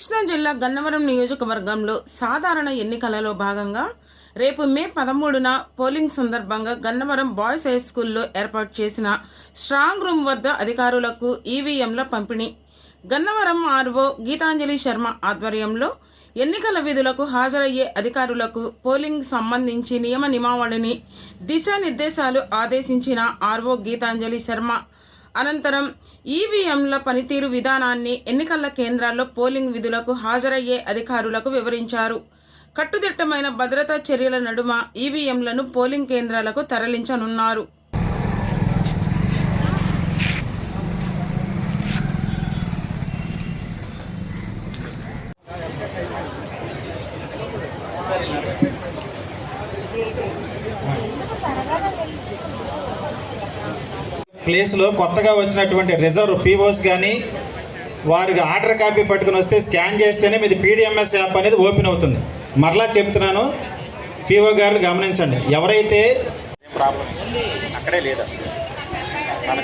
కృష్ణా జిల్లా గన్నవరం నియోజకవర్గంలో సాధారణ ఎన్నికలలో భాగంగా రేపు మే పదమూడున పోలింగ్ సందర్భంగా గన్నవరం బాయ్స్ హై స్కూల్లో ఏర్పాటు చేసిన స్ట్రాంగ్ రూమ్ వద్ద అధికారులకు ఈవీఎంల పంపిణీ. గన్నవరం ఆర్ఓ గీతాంజలి శర్మ ఆధ్వర్యంలో ఎన్నికల విధులకు హాజరయ్యే అధికారులకు పోలింగ్ సంబంధించి నియమ నియమావళిని దిశానిర్దేశాలు ఆదేశించిన ఆర్ఓ గీతాంజలి శర్మ అనంతరం ఈవీఎంల పనితీరు విధానాన్ని ఎన్నికల కేంద్రాల్లో పోలింగ్ విధులకు హాజరయ్యే అధికారులకు వివరించారు. కట్టుదిట్టమైన భద్రతా చర్యల నడుమ ఈవీఎంలను పోలింగ్ కేంద్రాలకు తరలించనున్నారు. ప్లేస్లో కొత్తగా వచ్చినటువంటి రిజర్వ్ పీఓస్ కానీ వారికి ఆర్డర్ కాపీ పట్టుకుని వస్తే స్కాన్ చేస్తేనే మీది పీడిఎంఎస్ యాప్ అనేది ఓపెన్ అవుతుంది. మరలా చెప్తున్నాను పీఓ గారు గమనించండి. ఎవరైతే ప్రాబ్లం అక్కడే లేదు అసలు మన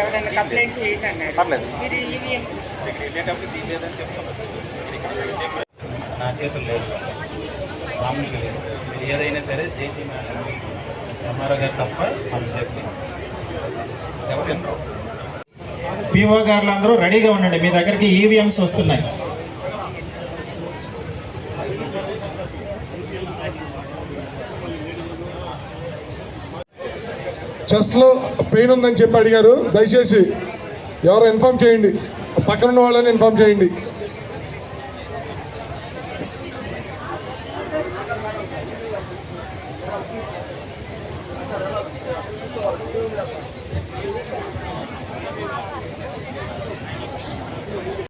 ఎవరైనా కంప్లైంట్ నా చేతులు లేదు. మామూలుగా లేదు. మీరు ఏదైనా సరే జేసీ మేడం. ఎంఆర్ఓ గారు తప్ప పిఓ గారులు అందరూ రెడీగా ఉండండి. మీ దగ్గరికి ఈవీఎంస్ వస్తున్నాయి. చెస్ట్లో పెయిన్ ఉందని చెప్పి అడిగారు. దయచేసి ఎవరు ఇన్ఫామ్ చేయండి. పక్కన ఉన్న వాళ్ళని ఇన్ఫామ్ చేయండి.